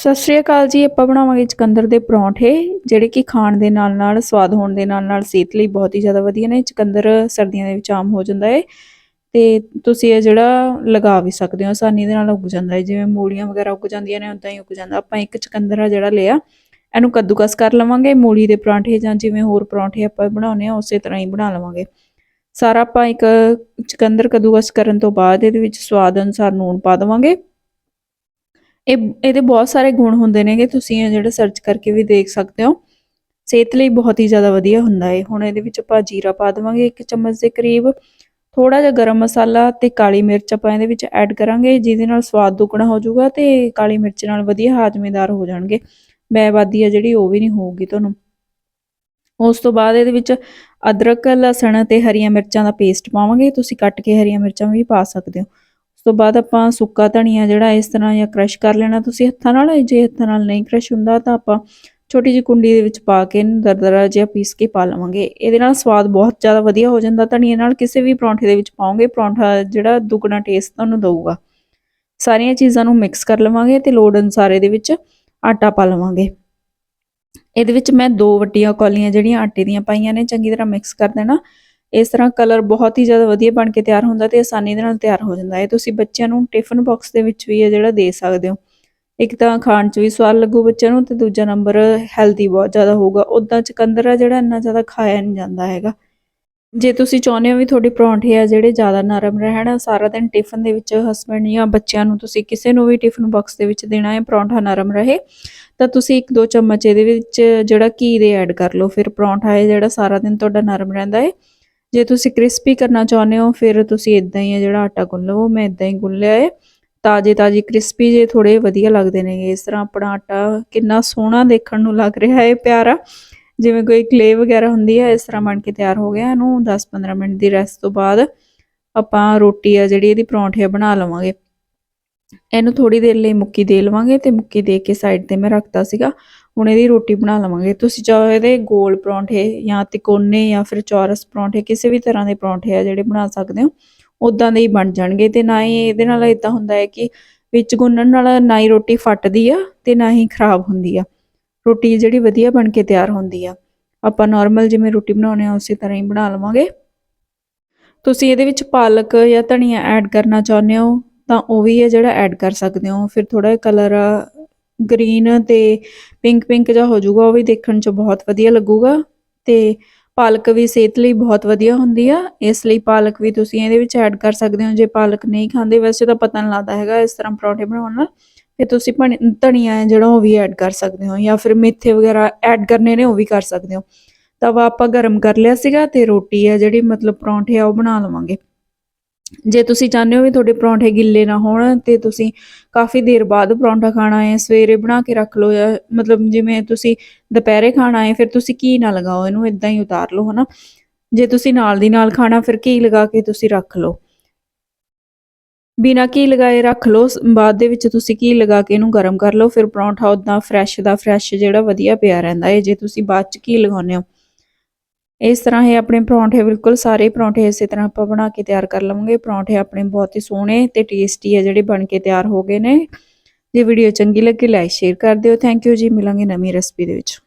ਸਤਿ ਸ਼੍ਰੀ ਅਕਾਲ ਜੀ, ਆਪਾਂ ਬਣਾਵਾਂਗੇ ਚੁਕੰਦਰ ਦੇ ਪਰੌਂਠੇ, ਜਿਹੜੇ ਕਿ ਖਾਣ ਦੇ ਨਾਲ ਨਾਲ, ਸਵਾਦ ਹੋਣ ਦੇ ਨਾਲ ਨਾਲ ਸਿਹਤ ਲਈ ਬਹੁਤ ਹੀ ਜ਼ਿਆਦਾ ਵਧੀਆ ਨੇ। ਚੁਕੰਦਰ ਸਰਦੀਆਂ ਦੇ ਵਿੱਚ ਆਮ ਹੋ ਜਾਂਦਾ ਹੈ ਤੇ ਤੁਸੀਂ ਇਹ ਜਿਹੜਾ ਲਗਾ ਵੀ ਸਕਦੇ ਹੋ, ਆਸਾਨੀ ਦੇ ਨਾਲ ਉੱਗ ਜਾਂਦਾ ਹੈ ਜਿਵੇਂ ਮੂਲੀਆਂ ਵਗੈਰਾ ਉੱਗ ਜਾਂਦੀਆਂ ਨੇ ਉਦਾਂ ਹੀ ਉੱਗ ਜਾਂਦਾ। ਆਪਾਂ ਇੱਕ ਚੁਕੰਦਰ ਆ ਜਿਹੜਾ ਲਿਆ, ਇਹਨੂੰ ਕੱਦੂਕਸ ਕਰ ਲਵਾਂਗੇ ਮੂਲੀ ਦੇ ਪਰੌਂਠੇ ਜਾਂ ਜਿਵੇਂ ਹੋਰ ਪਰੌਂਠੇ ਆਪਾਂ ਬਣਾਉਨੇ ਆ ਉਸੇ ਤਰ੍ਹਾਂ ਹੀ ਬਣਾ ਲਵਾਂਗੇ। ਸਾਰਾ ਆਪਾਂ ਇੱਕ ਚਕੰਦਰ ਕੱਦੂਕਸ ਕਰਨ ਤੋਂ ਬਾਅਦ ਇਹਦੇ ਵਿੱਚ ਸਵਾਦ ਅਨੁਸਾਰ ਨੂਣ ਪਾ ਦੇਵਾਂਗੇ। ਇਹ, ਇਹਦੇ ਬਹੁਤ ਸਾਰੇ ਗੁਣ ਹੁੰਦੇ ਨੇਗੇ, ਤੁਸੀਂ ਇਹ ਜਿਹੜਾ ਸਰਚ ਕਰਕੇ ਵੀ ਦੇਖ ਸਕਦੇ ਹੋ। ਸਿਹਤ ਲਈ ਬਹੁਤ ਹੀ ਜ਼ਿਆਦਾ ਵਧੀਆ ਹੁੰਦਾ ਹੈ ਹੁਣ ਇਹਦੇ ਵਿੱਚ ਆਪਾਂ ਜੀਰਾ ਪਾ ਦੇਵਾਂਗੇ ਇੱਕ ਚਮਚ ਦੇ ਕਰੀਬ। ਥੋੜਾ ਜਿਹਾ ਗਰਮ ਮਸਾਲਾ ਤੇ ਕਾਲੀ ਮਿਰਚ ਆਪਾਂ ਇਹਦੇ ਵਿੱਚ ਐਡ ਕਰਾਂਗੇ, ਜਿਹਦੇ ਨਾਲ ਸਵਾਦ ਦੁੱਗਣਾ ਹੋ ਜਾਊਗਾ ਤੇ ਕਾਲੀ ਮਿਰਚ ਨਾਲ ਵਧੀਆ ਹਾਜ਼ਮੇਦਾਰ ਹੋ ਜਾਣਗੇ। ਮੈਵਾਦੀ ਆ ਜਿਹੜੀ, ਉਹ ਵੀ ਨਹੀਂ ਹੋਊਗੀ ਤੁਹਾਨੂੰ। ਉਸ ਤੋਂ ਬਾਅਦ ਇਹਦੇ ਵਿੱਚ ਅਦਰਕ, ਲਸਣ ਤੇ ਹਰੀਆਂ ਮਿਰਚਾਂ ਦਾ ਪੇਸਟ ਪਾਵਾਂਗੇ। ਤੁਸੀਂ ਕੱਟ ਕੇ ਹਰੀਆਂ ਮਿਰਚਾਂ ਵੀ ਪਾ ਸਕਦੇ ਹੋ। ਉਸ ਤੋਂ ਬਾਅਦ ਆਪਾਂ ਸੁੱਕਾ ਧਨੀਆ ਜਿਹੜਾ ਇਸ ਤਰ੍ਹਾਂ ਜਾਂ ਕ੍ਰਸ਼ ਕਰ ਲੈਣਾ, ਤੁਸੀਂ ਹੱਥਾਂ ਨਾਲ, ਜੇ ਹੱਥਾਂ ਨਾਲ ਨਹੀਂ ਕ੍ਰਸ਼ ਹੁੰਦਾ ਤਾਂ ਆਪਾਂ ਛੋਟੀ ਜਿਹੀ ਕੁੰਡੀ ਦੇ ਵਿੱਚ ਪਾ ਕੇ ਇਹਨੂੰ ਦਰਦਰਾ ਜਿਹਾ ਪੀਸ ਕੇ ਪਾ ਲਵਾਂਗੇ। ਇਹਦੇ ਨਾਲ ਸਵਾਦ ਬਹੁਤ ਜ਼ਿਆਦਾ ਵਧੀਆ ਹੋ ਜਾਂਦਾ, ਧਨੀਏ ਨਾਲ ਕਿਸੇ ਵੀ ਪਰੌਂਠੇ ਦੇ ਵਿੱਚ ਪਾਉਂਗੇ ਪਰੌਂਠਾ ਜਿਹੜਾ ਦੁੱਗਣਾ ਟੇਸਟ ਤੁਹਾਨੂੰ ਦਊਗਾ। ਸਾਰੀਆਂ ਚੀਜ਼ਾਂ ਨੂੰ ਮਿਕਸ ਕਰ ਲਵਾਂਗੇ ਤੇ ਲੋੜ ਅਨੁਸਾਰ ਇਹਦੇ ਵਿੱਚ ਆਟਾ ਪਾ ਲਵਾਂਗੇ। ਇਹਦੇ ਵਿੱਚ ਮੈਂ ਦੋ ਵੱਡੀਆਂ ਕੌਲੀਆਂ ਜਿਹੜੀਆਂ ਆਟੇ ਦੀਆਂ ਪਾਈਆਂ ਨੇ, ਚੰਗੀ ਤਰ੍ਹਾਂ ਮਿਕਸ ਕਰ ਦੇਣਾ। ਇਸ ਤਰ੍ਹਾਂ ਕਲਰ ਬਹੁਤ ਹੀ ਜ਼ਿਆਦਾ ਵਧੀਆ ਬਣ ਕੇ ਤਿਆਰ ਹੁੰਦਾ ਤੇ ਆਸਾਨੀ ਦੇ ਨਾਲ ਤਿਆਰ ਹੋ ਜਾਂਦਾ ਹੈ। ਤੁਸੀਂ ਬੱਚਿਆਂ ਨੂੰ ਟਿਫਨ ਬਾਕਸ ਦੇ ਵਿੱਚ ਵੀ ਇਹ ਜਿਹੜਾ ਦੇ ਸਕਦੇ ਹੋ। ਇੱਕ ਤਾਂ ਖਾਣ 'ਚ ਵੀ ਸਵਾਦ ਲੱਗੂ ਬੱਚਿਆਂ ਨੂੰ ਤੇ ਦੂਜਾ ਨੰਬਰ ਹੈਲਦੀ ਬਹੁਤ ਜ਼ਿਆਦਾ ਹੋਊਗਾ। ਉਦਾਂ ਚਕੰਦਰ ਆ ਜਿਹੜਾ ਇੰਨਾ ਜ਼ਿਆਦਾ ਖਾਇਆ ਨਹੀਂ ਜਾਂਦਾ ਹੈਗਾ। ਜੇ ਤੁਸੀਂ ਚਾਹੁੰਦੇ ਹੋ ਵੀ ਤੁਹਾਡੇ ਪਰੌਂਠੇ ਆ ਜਿਹੜੇ ਜ਼ਿਆਦਾ ਨਰਮ ਰਹਿਣ, ਸਾਰਾ ਦਿਨ ਟਿਫਨ ਦੇ ਵਿੱਚ ਹਸਬੰਡ ਜਾਂ ਬੱਚਿਆਂ ਨੂੰ ਤੁਸੀਂ ਕਿਸੇ ਨੂੰ ਵੀ ਟਿਫਨ ਬਾਕਸ ਦੇ ਵਿੱਚ ਦੇਣਾ ਹੈ ਪਰੌਂਠਾ ਨਰਮ ਰਹੇ, ਤਾਂ ਤੁਸੀਂ ਇੱਕ ਦੋ ਚਮਚ ਇਹਦੇ ਵਿੱਚ ਜਿਹੜਾ ਘੀ ਦੇ ਐਡ ਕਰ ਲਓ। ਫਿਰ ਪਰੌਂਠਾ ਹੈ ਜਿਹੜਾ ਸਾਰਾ ਦਿਨ ਤੁਹਾਡਾ ਨਰਮ ਰਹਿੰਦਾ ਹੈ। ਜੇ ਤੁਸੀਂ ਕ੍ਰਿਸਪੀ ਕਰਨਾ ਚਾਹੁੰਦੇ ਹੋ, ਫਿਰ ਤੁਸੀਂ ਇਦਾਂ ਹੀ ਹੈ ਜਿਹੜਾ ਆਟਾ ਗੁੰਨ ਲਵੋ, ਮੈਂ ਇਦਾਂ ਹੀ ਗੁੰਨ ਲਿਆ ਹੈ ਤਾਜ਼ੇ ਤਾਜ਼ੇ ਕ੍ਰਿਸਪੀ ਜੇ ਥੋੜੇ ਵਧੀਆ ਲੱਗਦੇ ਨੇਗੇ ਇਸ ਤਰ੍ਹਾਂ ਆਪਣਾ ਆਟਾ ਕਿੰਨਾ ਸੋਹਣਾ ਦੇਖਣ ਨੂੰ ਲੱਗ ਰਿਹਾ ਹੈ ਪਿਆਰਾ। ਜਿਵੇਂ ਕੋਈ ਕਲੇ ਵਗੈਰਾ ਹੁੰਦੀ ਹੈ ਇਸ ਤਰ੍ਹਾਂ ਬਣ ਕੇ ਤਿਆਰ ਹੋ ਗਿਆ, ਇਹਨੂੰ 10-15 ਮਿੰਟ ਦੀ ਰੈਸਟ ਤੋਂ ਬਾਅਦ ਆਪਾਂ ਰੋਟੀ ਆ ਜਿਹੜੀ, ਇਹਦੀ ਪਰੌਂਠੇ ਬਣਾ ਲਵਾਂਗੇ। ਇਹਨੂੰ ਥੋੜੀ ਦੇਰ ਲਈ ਮੁੱਕੀ ਦੇ ਲਵਾਂਗੇ ਤੇ ਮੁੱਕੀ ਦੇ ਕੇ ਸਾਈਡ ਤੇ ਮੈਂ ਰੱਖਤਾ ਸੀਗਾ। ਹੁਣ ਇਹਦੀ ਰੋਟੀ ਬਣਾ ਲਵਾਂਗੇ। ਤੁਸੀਂ ਚਾਹੋ ਇਹਦੇ ਗੋਲ ਪਰੌਂਠੇ ਜਾਂ ਤਿਕੋਨੇ ਜਾਂ ਫਿਰ ਚੌਰਸ ਪਰੌਂਠੇ, ਕਿਸੇ ਵੀ ਤਰ੍ਹਾਂ ਦੇ ਪਰੌਂਠੇ ਆ ਜਿਹੜੇ ਬਣਾ ਸਕਦੇ ਹੋ ਉਦਾਂ ਦੇ ਹੀ ਬਣ ਜਾਣਗੇ ਤੇ ਨਾ ਹੀ ਇਹਦੇ ਨਾਲ ਇਦਾਂ ਹੁੰਦਾ ਹੈ ਕਿ ਵਿੱਚ ਗੁੰਨਣ ਨਾਲ ਨਾ ਹੀ ਰੋਟੀ ਫਟਦੀ ਆ ਤੇ ਨਾ ਹੀ ਖਰਾਬ ਹੁੰਦੀ ਆ। ਰੋਟੀ ਜਿਹੜੀ ਵਧੀਆ ਬਣ ਕੇ ਤਿਆਰ ਹੁੰਦੀ ਆ। ਆਪਾਂ ਨਾਰਮਲ ਜਿਵੇਂ ਰੋਟੀ ਬਣਾਉਣੇ ਆ ਉਸੇ ਤਰ੍ਹਾਂ ਹੀ ਬਣਾ ਲਵਾਂਗੇ। ਤੁਸੀਂ ਇਹਦੇ ਵਿੱਚ ਪਾਲਕ ਜਾਂ ਧਨੀਆ ਐਡ ਕਰਨਾ ਚਾਹੁੰਦੇ ਹੋ ਤਾਂ ਉਹ ਵੀ ਹੈ ਜਿਹੜਾ ਐਡ ਕਰ ਸਕਦੇ ਹੋ। ਫਿਰ ਥੋੜਾ ਜਿਹਾ ਕਲਰ ਗ੍ਰੀਨ ਤੇ ਪਿੰਕ ਪਿੰਕ ਜਿਹਾ ਹੋ ਜਾਊਗਾ, ਉਹ ਵੀ ਦੇਖਣ 'ਚ ਬਹੁਤ ਵਧੀਆ ਲੱਗੂਗਾ। ਤੇ ਪਾਲਕ ਵੀ ਸਿਹਤ ਲਈ ਬਹੁਤ ਵਧੀਆ ਹੁੰਦੀ ਆ। ਇਸ ਲਈ ਪਾਲਕ ਵੀ ਤੁਸੀਂ ਇਹਦੇ ਵਿੱਚ ਐਡ ਕਰ ਸਕਦੇ ਹੋ। ਜੇ ਪਾਲਕ ਨਹੀਂ ਖਾਂਦੇ, ਵੈਸੇ ਤਾਂ ਪਤਾ ਨਹੀਂ ਲੱਗਦਾ ਹੈਗਾ ਇਸ ਤਰ੍ਹਾਂ ਪਰੌਂਠੇ ਬਣਾਉਣ ਨਾਲ। ਫਿਰ ਤੁਸੀਂ ਧਨੀਆ ਹੈ ਜਿਹੜਾ, ਉਹ ਵੀ ਐਡ ਕਰ ਸਕਦੇ ਹੋ। ਜਾਂ ਫਿਰ ਮੇਥੇ ਵਗੈਰਾ ਐਡ ਕਰਨੇ ਨੇ, ਉਹ ਵੀ ਕਰ ਸਕਦੇ ਹੋ। ਤਵਾ ਆਪਾਂ ਗਰਮ ਕਰ ਲਿਆ ਸੀਗਾ ਤੇ ਰੋਟੀ ਆ ਜਿਹੜੀ, ਮਤਲਬ ਪਰੌਂਠੇ ਆ, ਉਹ ਬਣਾ ਲਵਾਂਗੇ। ਜੇ ਤੁਸੀਂ ਚਾਹੁੰਦੇ ਹੋ ਵੀ ਤੁਹਾਡੇ ਪਰੌਂਠੇ ਗਿੱਲੇ ਨਾ ਹੋਣ, ਤੇ ਤੁਸੀਂ ਕਾਫੀ ਦੇਰ ਬਾਅਦ ਪਰੌਂਠਾ ਖਾਣਾ ਹੈ, ਸਵੇਰੇ ਬਣਾ ਕੇ ਰੱਖ ਲਓ ਜਾਂ ਮਤਲਬ ਜਿਵੇਂ ਤੁਸੀਂ ਦੁਪਹਿਰੇ ਖਾਣਾ ਹੈ, ਫਿਰ ਤੁਸੀਂ ਘੀ ਨਾ ਲਗਾਓ, ਇਹਨੂੰ ਇਦਾਂ ਹੀ ਉਤਾਰ ਲਓ, ਹਨਾ? ਜੇ ਤੁਸੀਂ ਨਾਲ ਦੀ ਨਾਲ ਖਾਣਾ, ਫਿਰ ਘੀ ਲਗਾ ਕੇ ਤੁਸੀਂ ਰੱਖ ਲਓ। ਬਿਨਾ ਘੀ ਲਗਾਏ ਰੱਖ ਲਓ ਬਾਅਦ ਦੇ ਵਿੱਚ ਤੁਸੀਂ ਘੀ ਲਗਾ ਕੇ ਇਹਨੂੰ ਗਰਮ ਕਰ ਲਓ, ਫਿਰ ਪਰੌਂਠਾ ਉਦਾਂ ਫਰੈਸ਼ ਦਾ ਫਰੈਸ਼ ਜਿਹੜਾ ਵਧੀਆ ਪਿਆ ਰਹਿੰਦਾ ਹੈ, ਜੇ ਤੁਸੀਂ ਬਾਅਦ ਚ ਘੀ ਲਗਾਉਂਦੇ ਹੋ। ਇਸ ਤਰ੍ਹਾਂ ਇਹ ਆਪਣੇ ਪਰੌਂਠੇ ਬਿਲਕੁਲ ਸਾਰੇ ਪਰੌਂਠੇ ਇਸੇ ਤਰ੍ਹਾਂ ਆਪਾਂ ਬਣਾ ਕੇ ਤਿਆਰ ਕਰ ਲਵਾਂਗੇ। ਪਰੌਂਠੇ ਆਪਣੇ ਬਹੁਤ ਹੀ ਸੋਹਣੇ ਤੇ ਟੇਸਟੀ ਆ ਜਿਹੜੇ ਬਣ ਕੇ ਤਿਆਰ ਹੋ ਗਏ ਨੇ। ਜੇ ਵੀਡੀਓ ਚੰਗੀ ਲੱਗੀ ਲਾਈਕ ਸ਼ੇਅਰ ਕਰ ਦਿਓ। ਥੈਂਕ ਯੂ ਜੀ। ਮਿਲਾਂਗੇ ਨਵੀਂ ਰੈਸਪੀ ਦੇ ਵਿੱਚ।